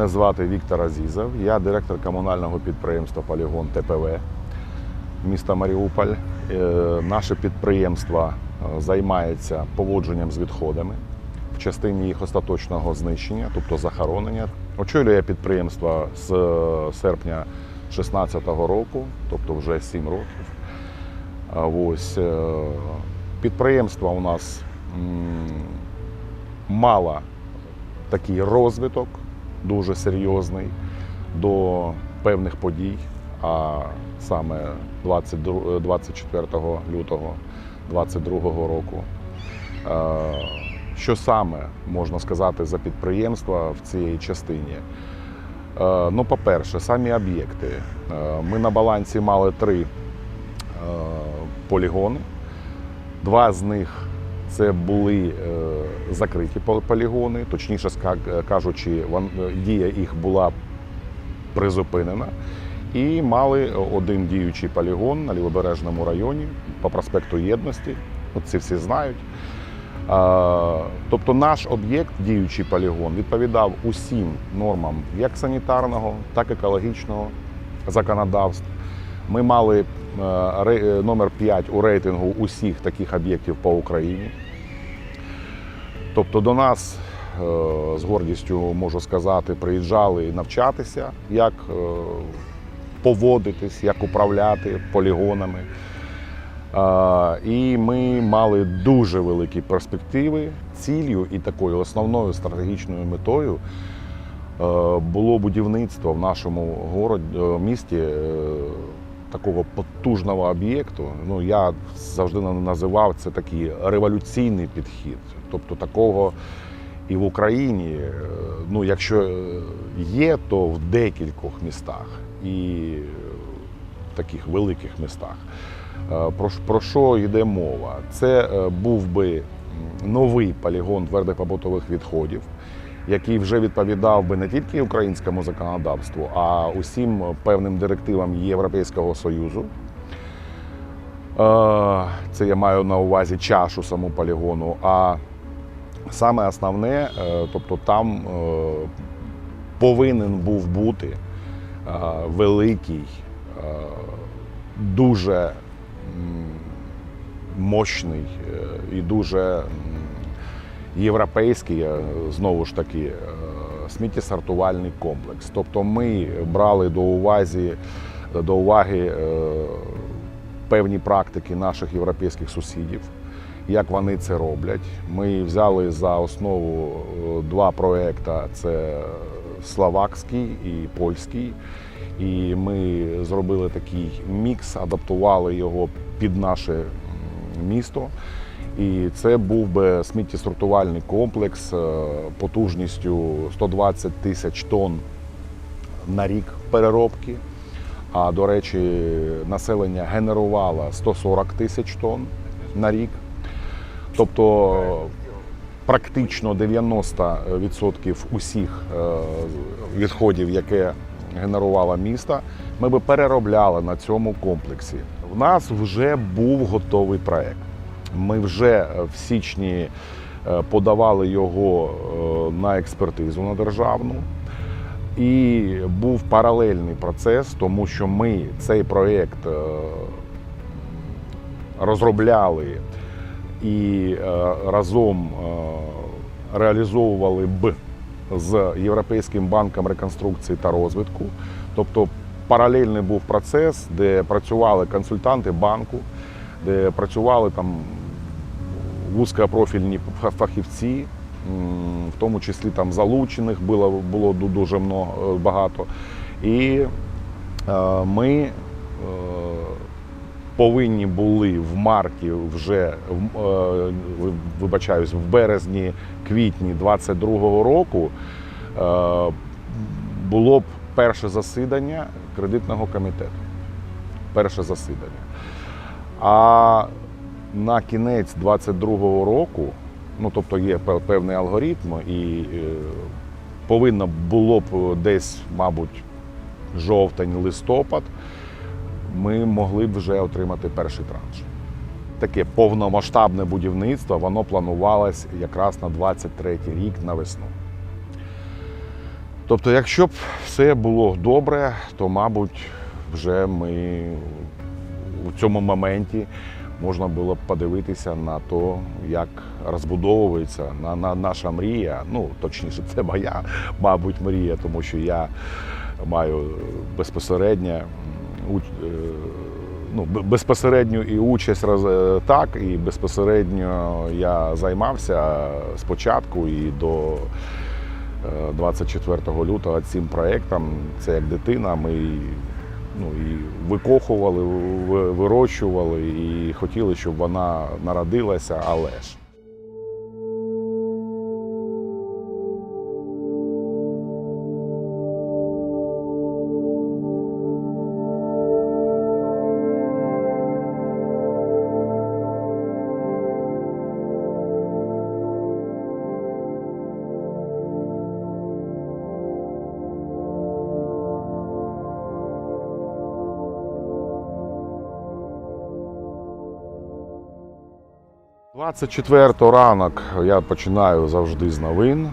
Мене звати Віктор Азізов. Я директор комунального підприємства Полігон ТПВ міста Маріуполь. Е, Наше підприємство е, займається поводженням з відходами в частині їх остаточного знищення, тобто захоронення. Очолює підприємство з е, серпня 2016 року, тобто вже 7 років. Ось підприємство у нас мало такий розвиток, дуже серйозний до певних подій, а саме 22 24 лютого 2022 року. Е, Що саме можна сказати за підприємство в цій частині? Е, Ну, по-перше, самі об'єкти. Е, Ми на балансі мали три полігони. Два з них це були е, закриті пол- полігони, точніше кажучи, е, дія їх була призупинена. І мали один діючий полігон на лівобережному районі по проспекту Єдності. Ці всі знають. Тобто наш об'єкт, діючий полігон, відповідав усім нормам як санітарного, так і екологічного законодавства. Ми мали е, е, номер 5 у рейтингу усіх таких об'єктів по Україні. Тобто до нас е, з гордістю можу сказати, приїжджали навчатися, як поводитись, як управляти полігонами. І ми мали дуже великі перспективи. Ціллю і такою основною стратегічною метою було будівництво в нашому місті такого потужного об'єкту. Ну, я завжди називав це такий революційний підхід. Тобто такого і в Україні, е, ну, якщо є, то в декількох містах і в таких великих містах. Е, Про, про що йде мова? Це е, був би новий полігон твердих побутових відходів, який вже відповідав би не тільки українському законодавству, а усім певним директивам Європейського Союзу. Е, Це я маю на увазі чашу саму полігону. А саме основне, е, тобто там е, повинен був бути великий, дуже мощний і дуже європейський, е, знову ж таки, е, сміттєсортувальний комплекс. Тобто ми брали до увазі до уваги е, певні практики наших європейських сусідів, як вони це роблять. Ми взяли за основу два проекти: це словакський і польський. І ми зробили такий мікс, адаптували його під наше місто. І це був би сміттєсортувальний комплекс е, потужністю 120 тисяч тонн на рік переробки. А до речі, населення генерувало 140 тисяч тонн на рік. Тобто практично 90% усіх е, відходів, яке генерувало місто, ми би переробляли на цьому комплексі. В нас вже був готовий проект. Ми вже е, в січні е, подавали його е, на експертизу на державну. І був паралельний процес, тому що ми цей проєкт розробляли і разом реалізовували б з Європейським банком реконструкції та розвитку. Тобто паралельний був процес, де працювали консультанти банку, де працювали там вузькопрофільні фахівці, в тому числі там залучених було, було дуже много, багато. І е, ми е, повинні були в марті, вже е, вибачаюсь, в березні, квітні 22-го року е, було б перше засідання кредитного комітету. Перше засідання. А на кінець 22-го року, ну тобто є певний алгоритм, і е, повинно було б десь, мабуть, жовтень, листопад, ми могли б вже отримати перший транш. Таке повномасштабне будівництво, воно планувалось якраз на 23 рік на весну. Тобто, якщо б все було добре, то, мабуть, вже ми у цьому моменті можна було б подивитися на те, як розбудовується на, на, наша мрія. Ну, точніше, це моя, мабуть, мрія, тому що я маю безпосередньо е, ну, безпосередню і участь е, так, і безпосередньо я займався спочатку і до е, 24 лютого цим проєктом. Це як дитина. Ми ну, і викохували, вирощували і хотіли, щоб вона народилася, але ж. – 24 ранок я починаю завжди з новин.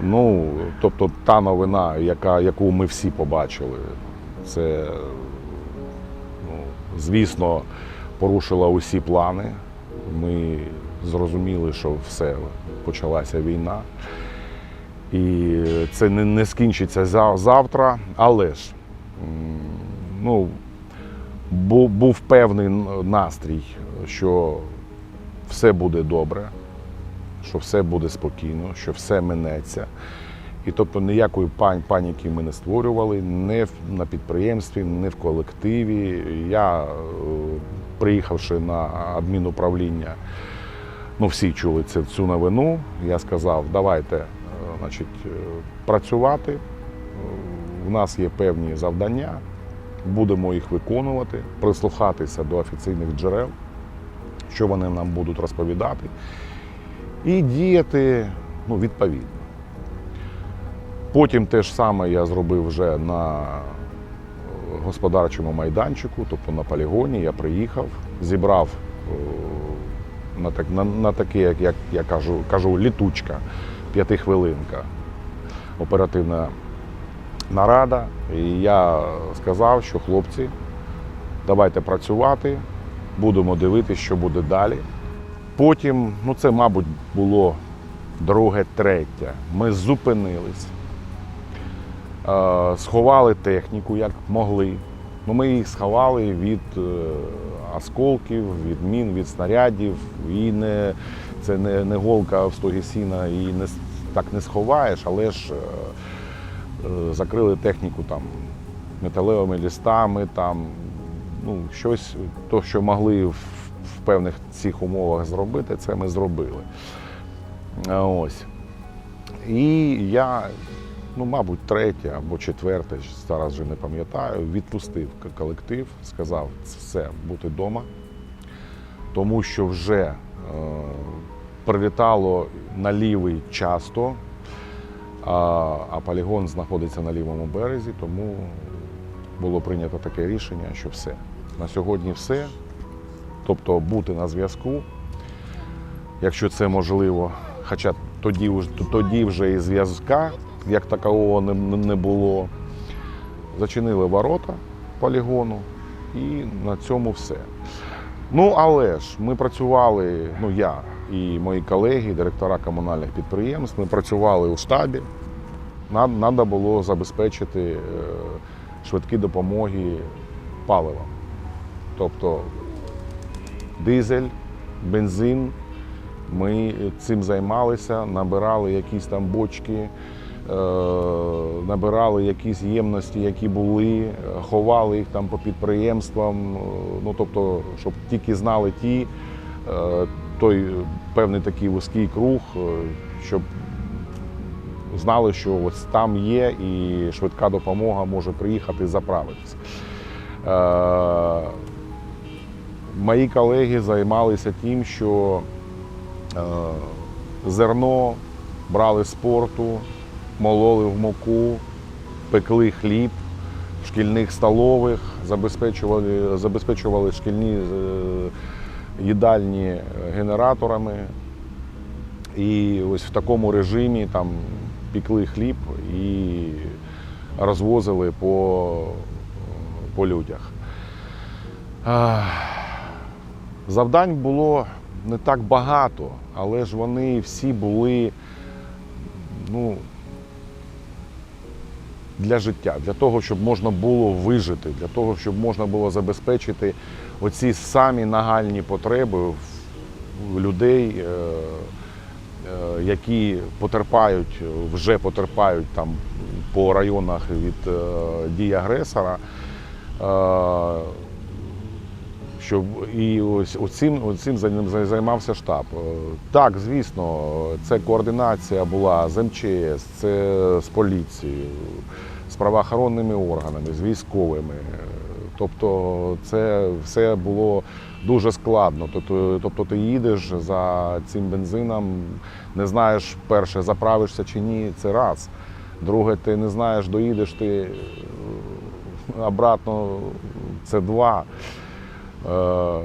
Ну, тобто та новина, яка, яку ми всі побачили, це, ну, звісно, порушила усі плани. Ми зрозуміли, що все, почалася війна. І це не, не скінчиться за- завтра, але ж ну, був, був певний настрій, що все буде добре, що все буде спокійно, що все минеться. І тобто ніякої паніки ми не створювали не на підприємстві, не в колективі. Я, е, приїхавши на адмінуправління, ну всі чули це, цю новину. Я сказав, давайте е, значить, е, працювати. У нас є певні завдання, будемо їх виконувати, прислухатися до офіційних джерел, що вони нам будуть розповідати, і діяти ну, відповідно. Потім те ж саме я зробив вже на е, господарчому майданчику, тобто на полігоні. Я приїхав, зібрав е, на, так, на, на таке, як, як я кажу, кажу, літучка, п'ятихвилинка, оперативна нарада. І я сказав, що хлопці, давайте працювати, будемо дивитися, що буде далі. Потім, ну це, мабуть, було друге, третє. Ми зупинились, е, сховали техніку, як могли. Ну, ми їх сховали від е, осколків, від мін, від снарядів. І не, це не, не голка в стогі сіна, її не, так не сховаєш, але ж е, закрили техніку там металевими лістами, там, ну, щось, то, що могли в, в певних цих умовах зробити, це ми зробили. Ось. І я, ну, мабуть, третє або четверте, зараз вже не пам'ятаю, відпустив колектив, сказав, все, бути вдома, тому що вже е, прилітало на лівий часто, а, а полігон знаходиться на лівому березі, тому було прийнято таке рішення, що все. На сьогодні все. Тобто бути на зв'язку, якщо це можливо. Хоча тоді, тоді вже і зв'язка як такового не, не було. Зачинили ворота полігону і на цьому все. Ну, але ж ми працювали, ну я і мої колеги, директора комунальних підприємств, ми працювали у штабі. Нам треба було забезпечити е, швидкі допомоги паливом. Тобто дизель, бензин. Ми цим займалися, набирали якісь там бочки, е, набирали якісь ємності, які були, ховали їх там по підприємствам. е, Ну тобто, щоб тільки знали ті, той певний такий вузький круг, е, щоб знали, що ось там є і швидка допомога може приїхати і заправитися. Е, Мої колеги займалися тим, що е, зерно брали з порту, мололи в муку, пекли хліб в шкільних столових, забезпечували, забезпечували шкільні їдальні генераторами. І ось в такому режимі, там пікли хліб і розвозили по, по людях. Завдань було не так багато, але ж вони всі були ну, для життя, для того, щоб можна було вижити, для того, щоб можна було забезпечити оці самі нагальні потреби людей, е, е, які потерпають, вже потерпають там по районах від е, дій агресора. Щоб і ось оцим, оцим займався штаб. Е, Так, звісно, це координація була з МЧС, це з поліцією, з правоохоронними органами, з військовими. Тобто це все було дуже складно. Тобто, тобто ти їдеш за цим бензином, не знаєш, перше, заправишся чи ні, це раз. Друге, ти не знаєш, доїдеш ти е, обратно, це два Е,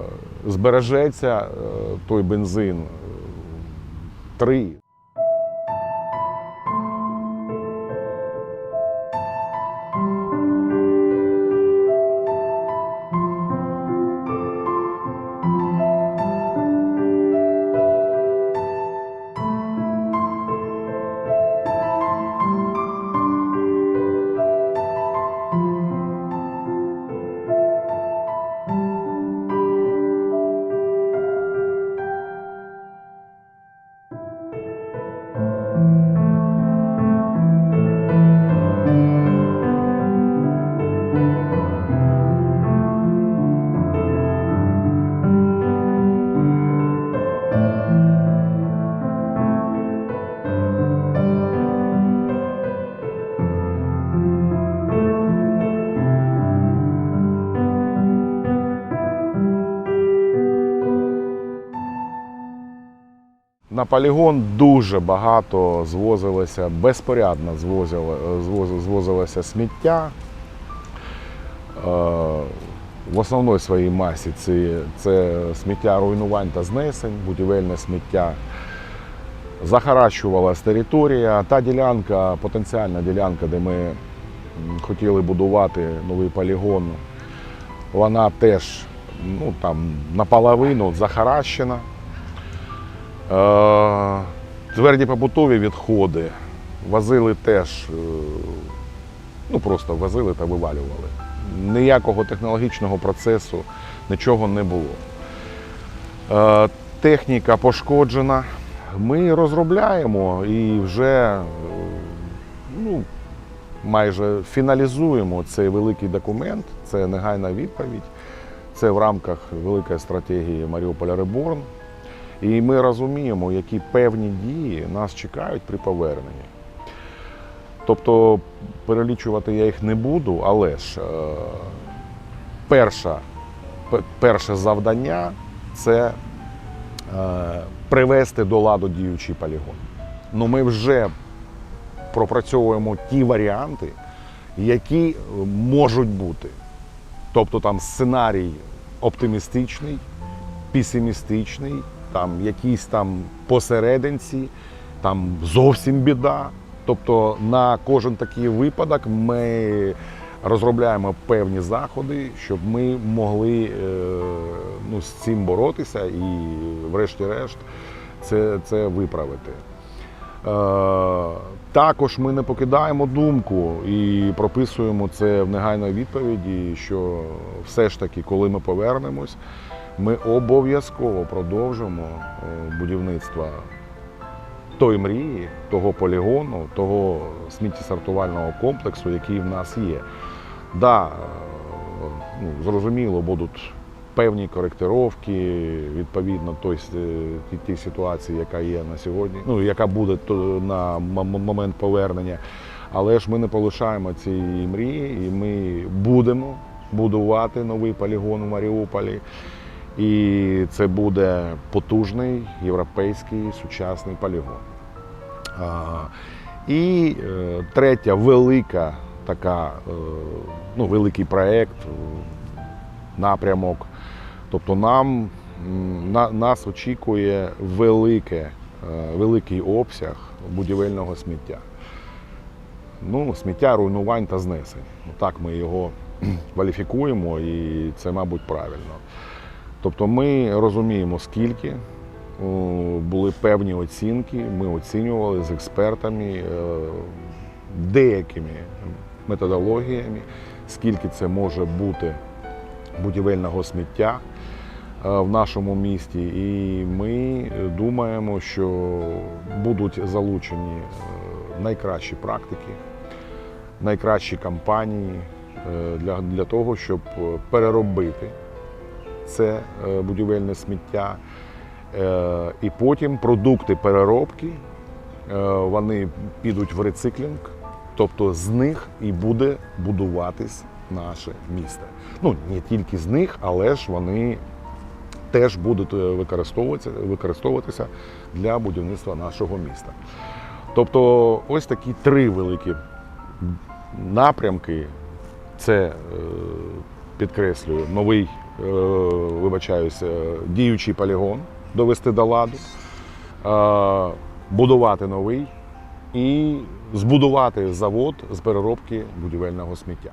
збережеться е, той бензин е, 3. На полігон дуже багато звозилося, безпорядно звозило, звозилося сміття. Е, В основній своїй масі це, це сміття руйнувань та знесень, будівельне сміття. Захаращувалась територія. Та ділянка, потенціальна ділянка, де ми хотіли будувати новий полігон, вона теж ну, там, наполовину захаращена. Е, Тверді побутові відходи возили теж, е, ну просто возили та вивалювали. Ніякого технологічного процесу, нічого не було. Е, Техніка пошкоджена. Ми розробляємо і вже ну, майже фіналізуємо цей великий документ. Це негайна відповідь. Це в рамках великої стратегії Маріуполя Реборн. І ми розуміємо, які певні дії нас чекають при поверненні. Тобто перелічувати я їх не буду, але ж е, перша, перше завдання це е, привести до ладу діючий полігон. Ну, ми вже пропрацьовуємо ті варіанти, які можуть бути. Тобто там сценарій оптимістичний, песимістичний, там якісь там посерединці, там зовсім біда. Тобто на кожен такий випадок ми розробляємо певні заходи, щоб ми могли е, ну, з цим боротися і, врешті-решт, це, це виправити. Е, Також ми не покидаємо думку і прописуємо це в негайної відповіді, що все ж таки, коли ми повернемось, ми обов'язково продовжимо е, будівництво тої мрії, того полігону, того сміттєсортувального комплексу, який в нас є. Да, е, ну, зрозуміло, будуть певні коректировки відповідно той, е, ті- тій ситуації, яка є на сьогодні, ну яка буде на момент повернення. Але ж ми не полишаємо цієї мрії, і ми будемо будувати новий полігон у Маріуполі. І це буде потужний європейський сучасний полігон. І е, третя велика така, е, ну, великий проєкт, е, напрямок. Тобто нам, на, нас очікує велике, великий обсяг будівельного сміття. ну, сміття, руйнувань та знесень. Ну, Так ми його кваліфікуємо, і це, мабуть, правильно. Тобто ми розуміємо, скільки були певні оцінки, ми оцінювали з експертами е, деякими методологіями, скільки це може бути будівельного сміття е, в нашому місті. І ми думаємо, що будуть залучені е, найкращі практики, найкращі компанії е, для, для того, щоб переробити це е, будівельне сміття. Е, І потім продукти переробки е, вони підуть в рециклінг, тобто з них і буде будуватись наше місто. Ну не тільки з них, але ж вони теж будуть використовуватися, використовуватися для будівництва нашого міста. Тобто, ось такі три великі напрямки. Це підкреслюю, новий, вибачаюся, діючий полігон довести до ладу, е, будувати новий і збудувати завод з переробки будівельного сміття.